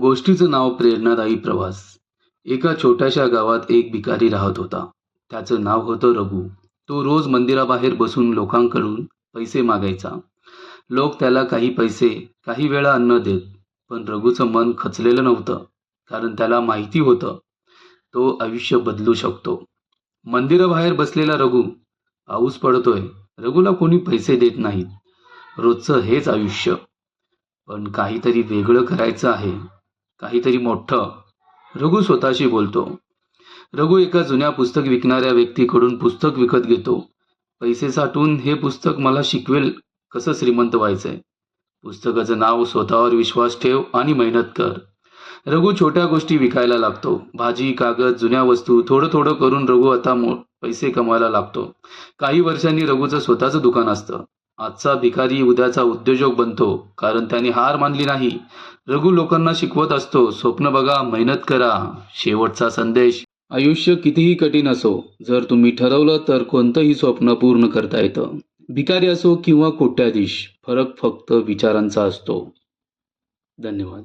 गोष्टीचं नाव प्रेरणादायी प्रवास. एका छोट्याशा गावात एक भिकारी राहत होता. त्याचं नाव होतं रघु. तो रोज मंदिराबाहेर बसून लोकांकडून पैसे मागायचा. लोक त्याला काही पैसे काही वेळा अन्न देत पण रघुचं मन खचलेलं नव्हतं कारण त्याला माहिती होतं तो आयुष्य बदलू शकतो. मंदिराबाहेर बसलेला रघु पाऊस पडतोय. रघुला कोणी पैसे देत नाहीत. रोजचं हेच आयुष्य. पण काहीतरी वेगळं करायचं आहे. काहीतरी मोठं. रघु स्वतःशी बोलतो. रघु एका जुन्या पुस्तक विकणाऱ्या व्यक्तीकडून पुस्तक विकत घेतो. पैसे साठवून हे पुस्तक मला शिकवेल कसं श्रीमंत व्हायचंय? पुस्तकाचं नाव स्वतःवर विश्वास ठेव आणि मेहनत कर. रघु छोट्या गोष्टी विकायला लागतो. भाजी कागद जुन्या वस्तू थोडं थोडं करून रघु आता मो पैसे कमवायला लागतो. काही वर्षांनी रघुचं स्वतःचं दुकान असतं. आजचा भिकारी उद्याचा उद्योजक बनतो कारण त्याने हार मानली नाही. रघु लोकांना शिकवत असतो स्वप्न बघा मेहनत करा. शेवटचा संदेश आयुष्य कितीही कठीण असो जर तुम्ही ठरवलं तर कोणतंही स्वप्न पूर्ण करता येतं. भिकारी असो किंवा कोट्याधीश फरक फक्त विचारांचा असतो. धन्यवाद.